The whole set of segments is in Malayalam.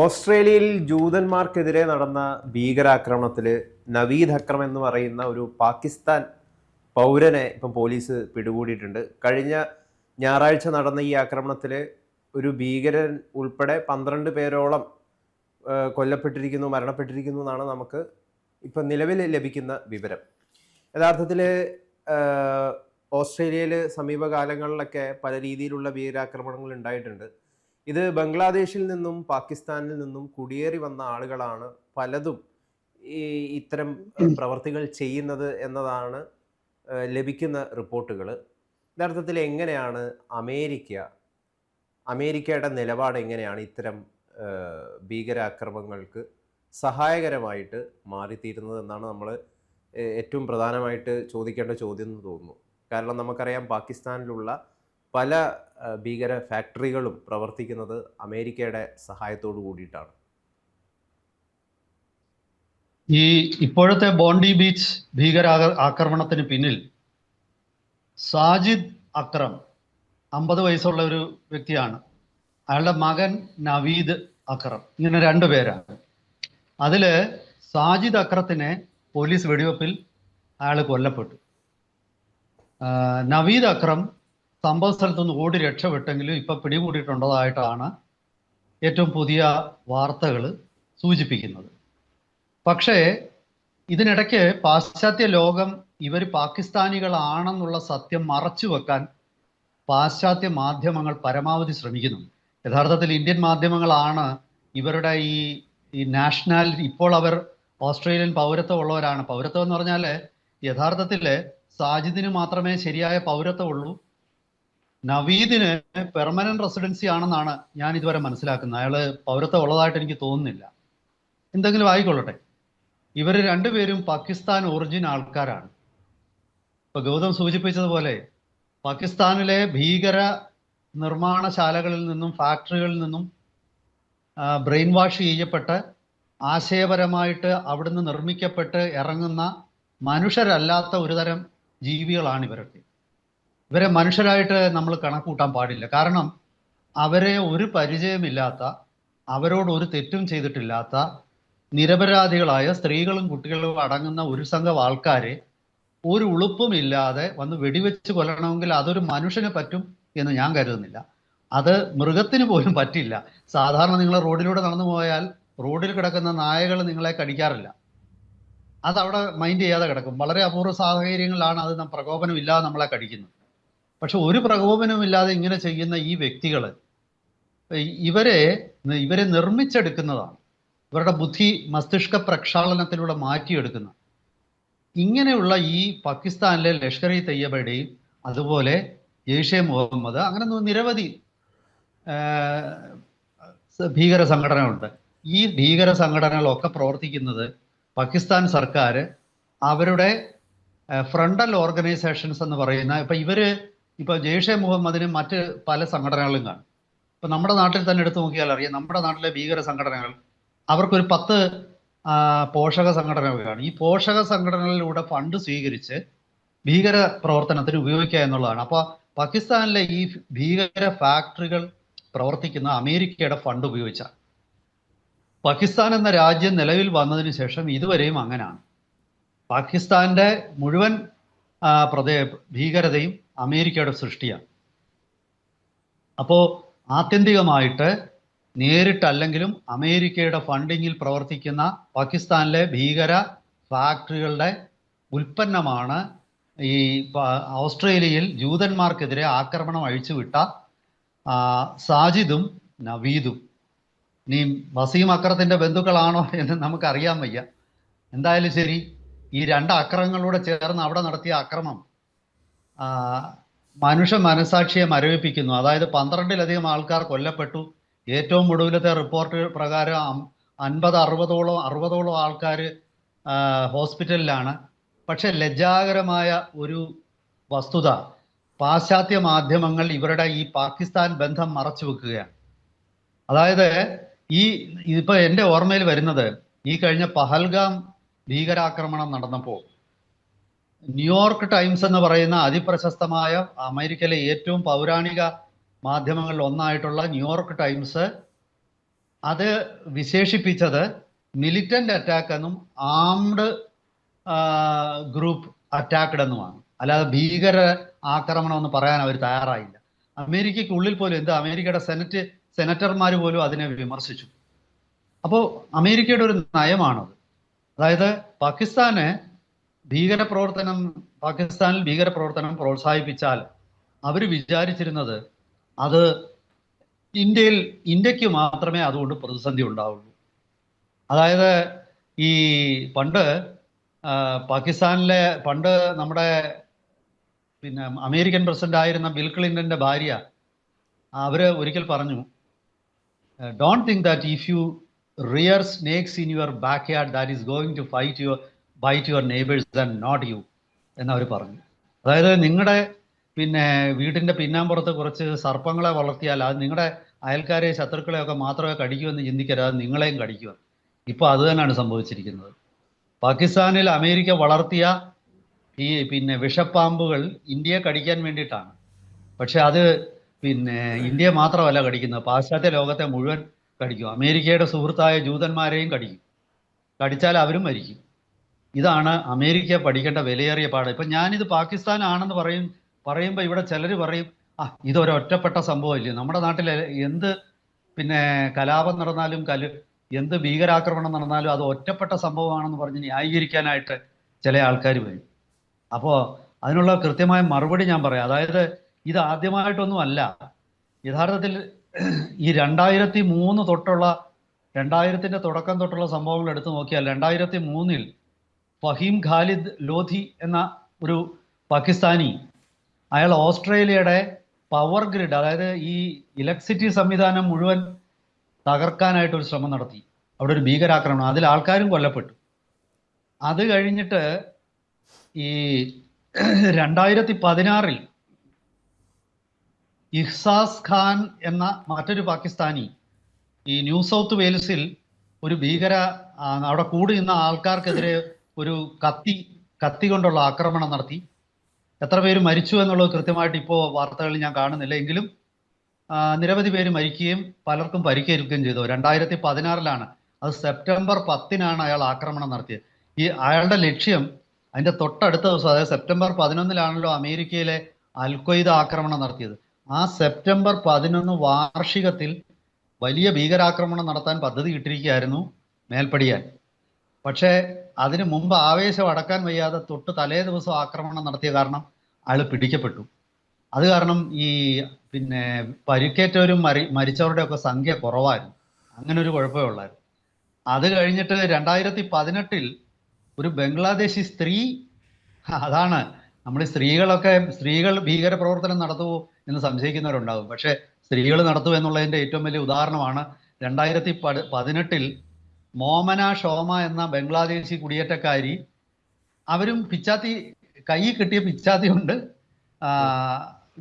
ഓസ്ട്രേലിയയിൽ ജൂതന്മാർക്കെതിരെ നടന്ന ഭീകരാക്രമണത്തിൽ നവീദ് അക്രം എന്ന് പറയുന്ന ഒരു പാകിസ്ഥാൻ പൗരനെ ഇപ്പം പോലീസ് പിടികൂടിയിട്ടുണ്ട്. കഴിഞ്ഞ ഞായറാഴ്ച നടന്ന ഈ ആക്രമണത്തിൽ ഒരു ഭീകരൻ ഉൾപ്പെടെ പന്ത്രണ്ട് പേരോളം കൊല്ലപ്പെട്ടിരിക്കുന്നു മരണപ്പെട്ടിരിക്കുന്നു എന്നാണ് നമുക്ക് ഇപ്പം നിലവിൽ ലഭിക്കുന്ന വിവരം. യഥാർത്ഥത്തിൽ ഓസ്ട്രേലിയയിൽ സമീപകാലങ്ങളിലൊക്കെ പല രീതിയിലുള്ള ഭീകരാക്രമണങ്ങൾ ഉണ്ടായിട്ടുണ്ട്. ഇത് ബംഗ്ലാദേശിൽ നിന്നും പാകിസ്ഥാനിൽ നിന്നും കുടിയേറി വന്ന ആളുകളാണ് പലതും ഈ ഇത്തരം പ്രവർത്തികൾ ചെയ്യുന്നത് എന്നതാണ് ലഭിക്കുന്ന റിപ്പോർട്ടുകൾ. യഥാർത്ഥത്തിൽ എങ്ങനെയാണ് അമേരിക്ക അമേരിക്കയുടെ നിലപാട് എങ്ങനെയാണ് ഇത്തരം ഭീകരാക്രമങ്ങൾക്ക് സഹായകരമായിട്ട് മാറിത്തീരുന്നത് എന്നാണ് നമ്മൾ ഏറ്റവും പ്രധാനമായിട്ട് ചോദിക്കേണ്ട ചോദ്യം എന്ന് തോന്നുന്നു. കാരണം നമുക്കറിയാം പാകിസ്ഥാനിലുള്ള പല ഭീകര ഫാക്ടറികളും പ്രവർത്തിക്കുന്നത് അമേരിക്കയുടെ സഹായത്തോടു കൂടിയിട്ടാണ്. ഈ ഇപ്പോഴത്തെ ബോണ്ടി ബീച്ച് ഭീകര ആക്രമണത്തിന് പിന്നിൽ സാജിദ് അക്രം അമ്പത് വയസ്സുള്ള ഒരു വ്യക്തിയാണ്. അയാളുടെ മകൻ നവീദ് അക്രം. ഇങ്ങനെ രണ്ടു പേരാണ്. അതിൽ സാജിദ് അക്രത്തിനെ പോലീസ് വെടിവെപ്പിൽ അയാൾ കൊല്ലപ്പെട്ടു. നവീദ് അക്രം സംഭവ സ്ഥലത്തുനിന്ന് ഓടി രക്ഷപ്പെട്ടെങ്കിലും ഇപ്പൊ പിടികൂടിയിട്ടുള്ളതായിട്ടാണ് ഏറ്റവും പുതിയ വാർത്തകൾ സൂചിപ്പിക്കുന്നത്. പക്ഷേ ഇതിനിടയ്ക്ക് പാശ്ചാത്യ ലോകം ഇവർ പാകിസ്ഥാനികളാണെന്നുള്ള സത്യം മറച്ചു വെക്കാൻ പാശ്ചാത്യ മാധ്യമങ്ങൾ പരമാവധി ശ്രമിക്കുന്നു യഥാർത്ഥത്തിൽ ഇന്ത്യൻ മാധ്യമങ്ങളാണ് ഇവരുടെ ഈ ഈ നാഷണാലിറ്റി ഇപ്പോൾ അവർ ഓസ്ട്രേലിയൻ പൗരത്വം ഉള്ളവരാണ് പൗരത്വം എന്ന് പറഞ്ഞാൽ യഥാർത്ഥത്തിൽ സാജിദിന് മാത്രമേ ശരിയായ പൗരത്വം ഉള്ളൂ നവീദിന് പെർമനന്റ് റെസിഡൻസി ആണെന്നാണ് ഞാൻ ഇതുവരെ മനസ്സിലാക്കുന്നത്. അയാൾ പൗരത്വം ഉള്ളതായിട്ട് എനിക്ക് തോന്നുന്നില്ല. എന്തെങ്കിലും ആയിക്കൊള്ളട്ടെ. ഇവർ രണ്ടുപേരും പാകിസ്ഥാൻ ഒറിജിൻ ആൾക്കാരാണ്. ഇപ്പൊ ഗൗതം സൂചിപ്പിച്ചതുപോലെ പാകിസ്ഥാനിലെ ഭീകര നിർമ്മാണശാലകളിൽ നിന്നും ഫാക്ടറികളിൽ നിന്നും ബ്രെയിൻ വാഷ് ചെയ്യപ്പെട്ട് ആശയപരമായിട്ട് അവിടുന്ന് നിർമ്മിക്കപ്പെട്ട് ഇറങ്ങുന്ന മനുഷ്യരല്ലാത്ത ഒരുതരം ജീവികളാണ് ഇവരൊക്കെ ഇവരെ മനുഷ്യരായിട്ട് നമ്മൾ കണക്കൂട്ടാൻ പാടില്ല. കാരണം അവരെ ഒരു പരിചയമില്ലാത്ത അവരോട് ഒരു തെറ്റും ചെയ്തിട്ടില്ലാത്ത നിരപരാധികളായ സ്ത്രീകളും കുട്ടികളും അടങ്ങുന്ന ഒരു സംഘം ആൾക്കാരെ ഒരു ഉളുപ്പും ഇല്ലാതെ വന്ന് വെടിവെച്ച് കൊല്ലണമെങ്കിൽ അതൊരു മനുഷ്യന് പറ്റും എന്ന് ഞാൻ കരുതുന്നില്ല. അത് മൃഗത്തിന് പോലും പറ്റില്ല. സാധാരണ നിങ്ങൾ റോഡിലൂടെ നടന്നു പോയാൽ റോഡിൽ കിടക്കുന്ന നായകൾ നിങ്ങളെ കടിക്കാറില്ല. അത് അവിടെ മൈൻഡ് ചെയ്യാതെ കിടക്കും. വളരെ അപൂർവ സാഹചര്യങ്ങളിലാണ് അത് പ്രകോപനം ഇല്ലാതെ നമ്മളെ കടിക്കുന്നത്. പക്ഷെ ഒരു പ്രകോപനമില്ലാതെ ഇങ്ങനെ ചെയ്യുന്ന ഈ വ്യക്തികൾ ഇവരെ ഇവരെ നിർമ്മിച്ചെടുക്കുന്നതാണ്. ഇവരുടെ ബുദ്ധി മസ്തിഷ്ക പ്രക്ഷാളനത്തിലൂടെ മാറ്റിയെടുക്കുന്ന ഇങ്ങനെയുള്ള ഈ പാകിസ്ഥാനിലെ ലഷ്കർ ഇ തയ്യബയുടെയും അതുപോലെ ജെയ്ഷെ മുഹമ്മദ് അങ്ങനെ നിരവധി ഭീകര സംഘടനകളുണ്ട്. ഈ ഭീകര സംഘടനകളൊക്കെ പ്രവർത്തിക്കുന്നത് പാകിസ്ഥാൻ സർക്കാർ അവരുടെ ഫ്രണ്ടൽ ഓർഗനൈസേഷൻസ് എന്ന് പറയുന്ന ഇപ്പം ഇവർ ഇപ്പൊ ജെയ്ഷെ മുഹമ്മദിനും മറ്റ് പല സംഘടനകളും കാണും. ഇപ്പൊ നമ്മുടെ നാട്ടിൽ തന്നെ എടുത്തു നോക്കിയാൽ അറിയാം നമ്മുടെ നാട്ടിലെ ഭീകര സംഘടനകൾ അവർക്കൊരു പത്ത് പോഷക സംഘടനകളാണ് ഈ പോഷക സംഘടനകളിലൂടെ ഫണ്ട് സ്വീകരിച്ച് ഭീകര പ്രവർത്തനത്തിന് ഉപയോഗിക്കുക എന്നുള്ളതാണ്. അപ്പൊ പാകിസ്ഥാനിലെ ഈ ഭീകര ഫാക്ടറികൾ പ്രവർത്തിക്കുന്ന അമേരിക്കയുടെ ഫണ്ട് ഉപയോഗിച്ചാണ് പാകിസ്ഥാൻ എന്ന രാജ്യം നിലവിൽ വന്നതിന് ശേഷം ഇതുവരെയും അങ്ങനെയാണ് പാകിസ്ഥാന്റെ മുഴുവൻ പ്രദേ ഭീകരതയും അമേരിക്കയുടെ സൃഷ്ടിയാണ്. അപ്പോ ആത്യന്തികമായിട്ട് നേരിട്ടല്ലെങ്കിലും അമേരിക്കയുടെ ഫണ്ടിങ്ങിൽ പ്രവർത്തിക്കുന്ന പാകിസ്ഥാനിലെ ഭീകര ഫാക്ടറികളുടെ ഉൽപ്പന്നമാണ് ഈ ഓസ്ട്രേലിയയിൽ ജൂതന്മാർക്കെതിരെ ആക്രമണം അഴിച്ചുവിട്ട സാജിദും നവീദും. ഇനി വസീം അക്രത്തിന്റെ ബന്ധുക്കളാണോ എന്ന് നമുക്കറിയാൻ വയ്യ. എന്തായാലും ശരി ഈ രണ്ട് അക്രമങ്ങളൂടെ ചേർന്ന് അവിടെ നടത്തിയ അക്രമം മനുഷ്യ മനസാക്ഷിയെ മരവിപ്പിക്കുന്നു. അതായത് പന്ത്രണ്ടിലധികം ആൾക്കാർ കൊല്ലപ്പെട്ടു. ഏറ്റവും ഒടുവിലത്തെ റിപ്പോർട്ട് പ്രകാരം അൻപത് അറുപതോളം അറുപതോളം ആൾക്കാർ ഹോസ്പിറ്റലിലാണ്. പക്ഷെ ലജ്ജാകരമായ ഒരു വസ്തുത പാശ്ചാത്യ മാധ്യമങ്ങൾ ഇവരുടെ ഈ പാകിസ്ഥാൻ ബന്ധം മറച്ചു വെക്കുകയാണ്. അതായത് ഈ ഇപ്പൊ എന്റെ ഓർമ്മയിൽ വരുന്നത് ഈ കഴിഞ്ഞ പഹൽഗാം ഭീകരാക്രമണം നടന്നപ്പോൾ ന്യൂയോർക്ക് ടൈംസ് എന്ന് പറയുന്ന അതിപ്രശസ്തമായ അമേരിക്കയിലെ ഏറ്റവും പൗരാണിക മാധ്യമങ്ങളിൽ ഒന്നായിട്ടുള്ള ന്യൂയോർക്ക് ടൈംസ് അത് വിശേഷിപ്പിച്ചത് മിലിറ്റന്റ് അറ്റാക്ക് എന്നും ആംഡ് ഗ്രൂപ്പ് അറ്റാക്ക്ഡ് എന്നുമാണ്. അല്ലാതെ ഭീകര ആക്രമണം എന്ന് പറയാൻ അവർ തയ്യാറായില്ല. അമേരിക്കയ്ക്കുള്ളിൽ പോലും എന്താ അമേരിക്കയുടെ സെനറ്റ് സെനറ്റർമാർ പോലും അതിനെ വിമർശിച്ചു. അപ്പോൾ അമേരിക്കയുടെ ഒരു നയമാണത്. അതായത് പാകിസ്ഥാന് ഭീകരപ്രവർത്തനം പാകിസ്ഥാനിൽ ഭീകരപ്രവർത്തനം പ്രോത്സാഹിപ്പിച്ചാൽ അവർ വിചാരിച്ചിരുന്നത് അത് ഇന്ത്യയിൽ ഇന്ത്യയ്ക്ക് മാത്രമേ അതുകൊണ്ട് പ്രതിസന്ധി ഉണ്ടാവുള്ളൂ. അതായത് ഈ പണ്ട് പാകിസ്ഥാനിലെ പണ്ട് നമ്മുടെ പിന്നെ അമേരിക്കൻ പ്രസിഡന്റ് ആയിരുന്ന ബിൽ ക്ലിന്റന്റെ ഭാര്യ അവർ ഒരിക്കൽ പറഞ്ഞു don't think that if you rear snakes in your back yard that is going to fight your bite your neighbours and not you എന്നവർ പറഞ്ഞു. അതായത് നിങ്ങളുടെ പിന്നെ വീട്ടിന്റെ പിന്നാമ്പുറത്ത് കുറച്ച് സർപ്പങ്ങളെ വളർത്തിയാൽ അത് നിങ്ങളുടെ അയൽക്കാരെ ശത്രുക്കളെയൊക്കെ മാത്രമേ കടിക്കൂ എന്ന് ചിന്തിക്കരുത് അത് നിങ്ങളെയും കടിക്കുക. ഇപ്പോൾ അത് തന്നെയാണ് സംഭവിച്ചിരിക്കുന്നത്. പാകിസ്ഥാനിൽ അമേരിക്ക വളർത്തിയ ഈ പിന്നെ വിഷപ്പാമ്പുകൾ ഇന്ത്യയെ കടിക്കാൻ വേണ്ടിയിട്ടാണ്. പക്ഷെ അത് പിന്നെ ഇന്ത്യ മാത്രമല്ല കടിക്കുന്നത്. പാശ്ചാത്യ ലോകത്തെ മുഴുവൻ കടിക്കും. അമേരിക്കയുടെ സുഹൃത്തായ ജൂതന്മാരെയും കടിക്കും. കടിച്ചാൽ അവരും മരിക്കും. ഇതാണ് അമേരിക്ക പഠിക്കേണ്ട വിലയേറിയ പാഠം ഇപ്പം ഞാനിത് പാകിസ്ഥാൻ ആണെന്ന് പറയും പറയുമ്പോൾ ഇവിടെ ചിലർ പറയും ആ ഇതൊരു ഒറ്റപ്പെട്ട സംഭവമല്ലേ? നമ്മുടെ നാട്ടിൽ എന്ത് പിന്നെ കലാപം നടന്നാലും കല എന്ത് ഭീകരാക്രമണം നടന്നാലും അത് ഒറ്റപ്പെട്ട സംഭവമാണെന്ന് പറഞ്ഞ് ന്യായീകരിക്കാനായിട്ട് ചില ആൾക്കാർ വരും. അപ്പോൾ അതിനുള്ള കൃത്യമായ മറുപടി ഞാൻ പറയാം. അതായത് ഇത് ആദ്യമായിട്ടൊന്നും അല്ല. യഥാർത്ഥത്തിൽ ഈ രണ്ടായിരത്തി മൂന്ന് തൊട്ടുള്ള രണ്ടായിരത്തിന്റെ തുടക്കം തൊട്ടുള്ള സംഭവങ്ങൾ എടുത്തു നോക്കിയാൽ രണ്ടായിരത്തി മൂന്നിൽ ഫഹീം ഖാലിദ് ലോധി എന്ന ഒരു പാകിസ്ഥാനി അയാൾ ഓസ്ട്രേലിയയുടെ പവർ ഗ്രിഡ് അതായത് ഈ ഇലക്ട്രിസിറ്റി സംവിധാനം മുഴുവൻ തകർക്കാനായിട്ട് ഒരു ശ്രമം നടത്തി. അവിടെ ഒരു ഭീകരാക്രമണം. അതിൽ ആൾക്കാരും കൊല്ലപ്പെട്ടു. അത് കഴിഞ്ഞിട്ട് ഈ രണ്ടായിരത്തി പതിനാറിൽ ഇഹ്സാസ് ഖാൻ എന്ന മറ്റൊരു പാകിസ്ഥാനി ഈ ന്യൂ സൗത്ത് വെയിൽസിൽ ഒരു ഭീകര അവിടെ കൂടി നിന്ന ആൾക്കാർക്കെതിരെ ഒരു കത്തി കത്തി കൊണ്ടുള്ള ആക്രമണം നടത്തി. എത്ര പേര് മരിച്ചു എന്നുള്ളത് കൃത്യമായിട്ട് ഇപ്പോൾ വാർത്തകളിൽ ഞാൻ കാണുന്നില്ല. എങ്കിലും നിരവധി പേര് മരിക്കുകയും പലർക്കും പരിക്കേൽക്കുകയും ചെയ്തു. രണ്ടായിരത്തി പതിനാറിലാണ് അത് സെപ്റ്റംബർ പത്തിനാണ് അയാൾ ആക്രമണം നടത്തിയത്. ഈ അയാളുടെ ലക്ഷ്യം അതിന്റെ തൊട്ടടുത്ത ദിവസം അതായത് സെപ്റ്റംബർ പതിനൊന്നിലാണല്ലോ അമേരിക്കയിലെ അൽഖ്വയ്ദ ആക്രമണം നടത്തിയത്. ആ സെപ്റ്റംബർ പതിനൊന്ന് വാർഷികത്തിൽ വലിയ ഭീകരാക്രമണം നടത്താൻ പദ്ധതി ഇട്ടിരിക്കുകയായിരുന്നു മേൽപ്പടിയാൻ. പക്ഷേ അതിനു മുമ്പ് ആവേശം അടക്കാൻ വയ്യാതെ തൊട്ട് തലേ ദിവസം ആക്രമണം നടത്തിയ കാരണം അയാൾ പിടിക്കപ്പെട്ടു. അത് കാരണം ഈ പിന്നെ പരിക്കേറ്റവരും മരി മരിച്ചവരുടെ ഒക്കെ സംഖ്യ കുറവായിരുന്നു. അങ്ങനെ ഒരു കുഴപ്പമേ ഉള്ളായിരുന്നു. അത് കഴിഞ്ഞിട്ട് രണ്ടായിരത്തി പതിനെട്ടിൽ ഒരു ബംഗ്ലാദേശി സ്ത്രീ അതാണ് നമ്മൾ സ്ത്രീകളൊക്കെ സ്ത്രീകൾ ഭീകര പ്രവർത്തനം നടത്തുമോ എന്ന് സംശയിക്കുന്നവരുണ്ടാകും പക്ഷേ സ്ത്രീകൾ നടത്തും എന്നുള്ളതിന്റെ ഏറ്റവും വലിയ ഉദാഹരണമാണ് രണ്ടായിരത്തി പതിനെട്ടിൽ മോമന ഷോമ എന്ന ബംഗ്ലാദേശി കുടിയേറ്റക്കാരി അവരും പിച്ചാത്തി കൈ കിട്ടിയ പിച്ചാത്തി കൊണ്ട്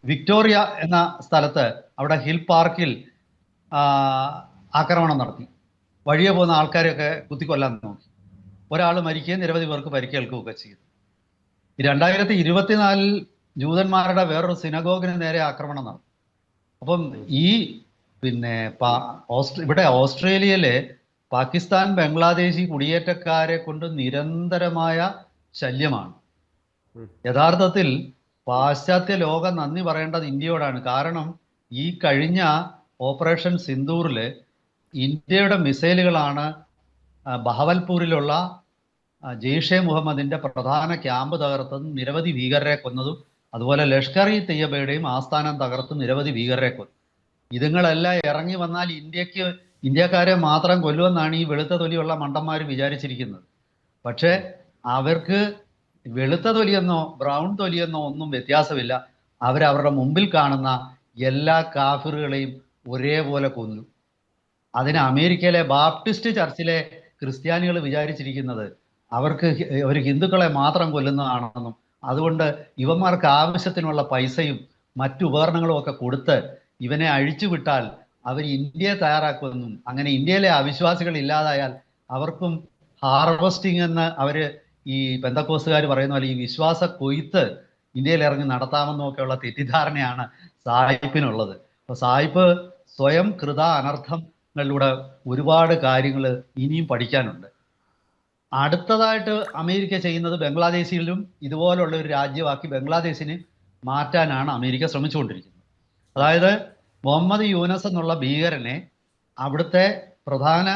വിക്ടോറിയ എന്ന സ്ഥലത്ത് അവിടെ ഹിൽ പാർക്കിൽ ആക്രമണം നടത്തി. വഴിയെ പോകുന്ന ആൾക്കാരെയൊക്കെ കുത്തിക്കൊല്ലാൻ നോക്കി. ഒരാൾ മരിക്കുകയും നിരവധി പേർക്ക് പരിക്കേൽക്കുകയൊക്കെ ചെയ്തു. രണ്ടായിരത്തി ഇരുപത്തിനാലിൽ ജൂതന്മാരുടെ വേറൊരു സിനഗോഗിന് നേരെ ആക്രമണം നടന്നു. അപ്പം ഈ പിന്നെ ഇവിടെ ഓസ്ട്രേലിയയിലെ പാകിസ്ഥാൻ ബംഗ്ലാദേശി കുടിയേറ്റക്കാരെ കൊണ്ട് നിരന്തരമായ ശല്യമാണ്. യഥാർത്ഥത്തിൽ പാശ്ചാത്യ ലോകം നന്ദി പറയേണ്ടത് ഇന്ത്യയോടാണ് കാരണം ഈ കഴിഞ്ഞ ഓപ്പറേഷൻ സിന്ദൂറിൽ ഇന്ത്യയുടെ മിസൈലുകളാണ് ബഹവൽപൂരിലുള്ള ജെയ്ഷെ മുഹമ്മദിന്റെ പ്രധാന ക്യാമ്പ് തകർത്തതും നിരവധി ഭീകരരെ കൊന്നതും അതുപോലെ ലഷ്കർ ഇ തയ്യബയുടെയും ആസ്ഥാനം തകർത്ത് നിരവധി ഭീകരരെ കൊന്നു ഇതുങ്ങളെല്ലാം ഇറങ്ങി വന്നാൽ ഇന്ത്യയ്ക്ക് ഇന്ത്യക്കാരെ മാത്രം കൊല്ലുമെന്നാണ് ഈ വെളുത്ത തൊലിയുള്ള മണ്ടന്മാർ വിചാരിച്ചിരിക്കുന്നത്. പക്ഷേ അവർക്ക് വെളുത്ത തൊലിയെന്നോ ബ്രൗൺ തൊലിയെന്നോ ഒന്നും വ്യത്യാസമില്ല. അവരവരുടെ മുമ്പിൽ കാണുന്ന എല്ലാ കാഫിറുകളെയും ഒരേപോലെ കൊന്നു. അതിന് അമേരിക്കയിലെ ബാപ്റ്റിസ്റ്റ് ചർച്ചിലെ ക്രിസ്ത്യാനികൾ വിചാരിച്ചിരിക്കുന്നത് അവർക്ക് അവർ ഹിന്ദുക്കളെ മാത്രം കൊല്ലുന്നതാണെന്നും അതുകൊണ്ട് ഇവന്മാർക്ക് ആവശ്യത്തിനുള്ള പൈസയും മറ്റു ഉപകരണങ്ങളും ഒക്കെ കൊടുത്ത് ഇവനെ അഴിച്ചുവിട്ടാൽ അവർ ഇന്ത്യയെ തയ്യാറാക്കുമെന്നും അങ്ങനെ ഇന്ത്യയിലെ അവിശ്വാസികൾ ഇല്ലാതായാൽ അവർക്കും ഹാർവസ്റ്റിംഗ് എന്ന് അവർ ഈ ബന്ധക്കോസുകാർ പറയുന്ന പോലെ ഈ വിശ്വാസ കൊയ്ത്ത് ഇന്ത്യയിൽ ഇറങ്ങി നടത്താമെന്നും ഒക്കെയുള്ള തെറ്റിദ്ധാരണയാണ് സായിപ്പിനുള്ളത്. അപ്പൊ സായിപ്പ് സ്വയം കൃത അനർത്ഥങ്ങളിലൂടെ ഒരുപാട് കാര്യങ്ങൾ ഇനിയും പഠിക്കാനുണ്ട്. അടുത്തതായിട്ട് അമേരിക്ക ചെയ്യുന്നത് ബംഗ്ലാദേശിലും ഇതുപോലുള്ള ഒരു രാജ്യമാക്കി ബംഗ്ലാദേശിനെ മാറ്റാനാണ് അമേരിക്ക ശ്രമിച്ചുകൊണ്ടിരിക്കുന്നത്. അതായത് മുഹമ്മദ് യൂനസ് എന്നുള്ള ഭീകരനെ അവിടുത്തെ പ്രധാന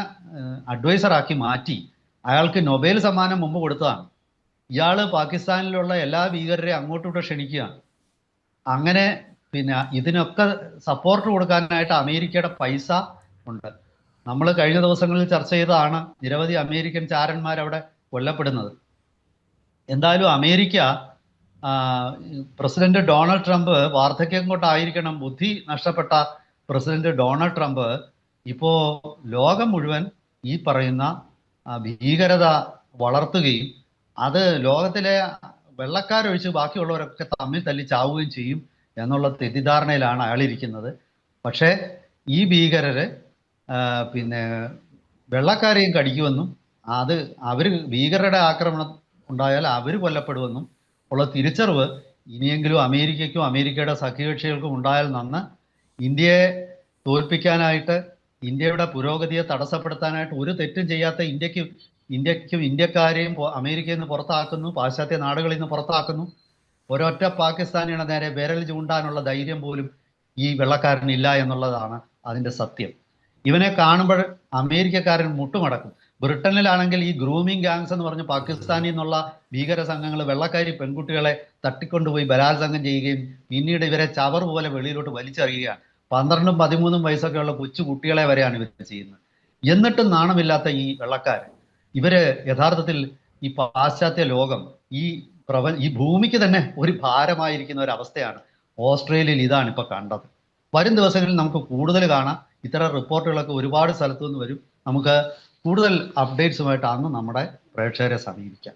അഡ്വൈസറാക്കി മാറ്റി അയാൾക്ക് നൊബേൽ സമ്മാനം മുമ്പ് കൊടുത്തതാണ്. ഇയാൾ പാകിസ്ഥാനിലുള്ള എല്ലാ ഭീകരരെയും അങ്ങോട്ടും ഇങ്ങോട്ടും ക്ഷണിക്കുകയാണ്. അങ്ങനെ പിന്നെ ഇതിനൊക്കെ സപ്പോർട്ട് കൊടുക്കാനായിട്ട് അമേരിക്കയുടെ പൈസ ഉണ്ട്. നമ്മൾ കഴിഞ്ഞ ദിവസങ്ങളിൽ ചർച്ച ചെയ്തതാണ് നിരവധി അമേരിക്കൻ ചാരന്മാർ അവിടെ കൊല്ലപ്പെടുന്നത്. എന്തായാലും അമേരിക്ക പ്രസിഡന്റ് ഡൊണാൾഡ് ട്രംപ് വാർദ്ധക്യം കൊണ്ടായിരിക്കണം ബുദ്ധി നഷ്ടപ്പെട്ട പ്രസിഡന്റ് ഡൊണാൾഡ് ട്രംപ്. ഇപ്പോ ലോകം മുഴുവൻ ഈ പറയുന്ന ഭീകരത വളർത്തുകയും അത് ലോകത്തിലെ വെള്ളക്കാരൊഴിച്ച് ബാക്കിയുള്ളവരൊക്കെ തമ്മിൽ തല്ലി ചാവുകയും ചെയ്യും എന്നുള്ള തെറ്റിദ്ധാരണയിലാണ് അയാൾ ഇരിക്കുന്നത്. പക്ഷേ ഈ ഭീകരര് പിന്നെ വെള്ളക്കാരെയും കടിക്കുമെന്നും അത് അവർ ഭീകരരുടെ ആക്രമണം ഉണ്ടായാൽ അവർ കൊല്ലപ്പെടുമെന്നും ഉള്ള തിരിച്ചറിവ് ഇനിയെങ്കിലും അമേരിക്കയ്ക്കും അമേരിക്കയുടെ സഖ്യകക്ഷികൾക്കും ഉണ്ടായാൽ നന്ന് ഇന്ത്യയെ തോൽപ്പിക്കാനായിട്ട് ഇന്ത്യയുടെ പുരോഗതിയെ തടസ്സപ്പെടുത്താനായിട്ട് ഒരു തെറ്റും ചെയ്യാത്ത ഇന്ത്യയ്ക്ക് ഇന്ത്യക്കും ഇന്ത്യക്കാരെയും അമേരിക്കയിൽ നിന്ന് പുറത്താക്കുന്നു പാശ്ചാത്യ നാടുകളിൽ നിന്ന് പുറത്താക്കുന്നു. ഒരൊറ്റ പാകിസ്ഥാനിയുടെ നേരെ വിരൽ ചൂണ്ടാനുള്ള ധൈര്യം പോലും ഈ വെള്ളക്കാരനില്ല എന്നുള്ളതാണ് അതിന്റെ സത്യം. ഇവനെ കാണുമ്പോൾ അമേരിക്കക്കാരൻ മുട്ടുമടക്കും. ബ്രിട്ടനിലാണെങ്കിൽ ഈ ഗ്രൂമിംഗ് ഗാങ്സ് എന്ന് പറഞ്ഞ് പാകിസ്ഥാനിൽ നിന്നുള്ള ഭീകര സംഘങ്ങൾ വെള്ളക്കാരി പെൺകുട്ടികളെ തട്ടിക്കൊണ്ടുപോയി ബലാത്സംഗം ചെയ്യുകയും പിന്നീട് ഇവരെ ചവർ പോലെ വെളിയിലോട്ട് വലിച്ചെറിയുകയാണ്. പന്ത്രണ്ടും പതിമൂന്നും വയസ്സൊക്കെയുള്ള കൊച്ചു കുട്ടികളെ വരെയാണ് ഇവർ ചെയ്യുന്നത്. എന്നിട്ടും നാണമില്ലാത്ത ഈ വെള്ളക്കാർ ഇവർ യഥാർത്ഥത്തിൽ ഈ പാശ്ചാത്യ ലോകം ഈ പ്രപ ഈ ഭൂമിക്ക് തന്നെ ഒരു ഭാരമായിരിക്കുന്ന ഒരു അവസ്ഥയാണ് ഓസ്ട്രേലിയയിൽ ഇതാണ് ഇപ്പൊ കണ്ടത്. വരും ദിവസങ്ങളിൽ നമുക്ക് കൂടുതൽ കാണാം. ഇത്തരം റിപ്പോർട്ടുകളൊക്കെ ഒരുപാട് സ്ഥലത്തു നിന്ന് വരും. നമുക്ക് കൂടുതൽ അപ്ഡേറ്റ്സുമായിട്ട് അന്ന് നമ്മുടെ പ്രേക്ഷകരെ സമീപിക്കാം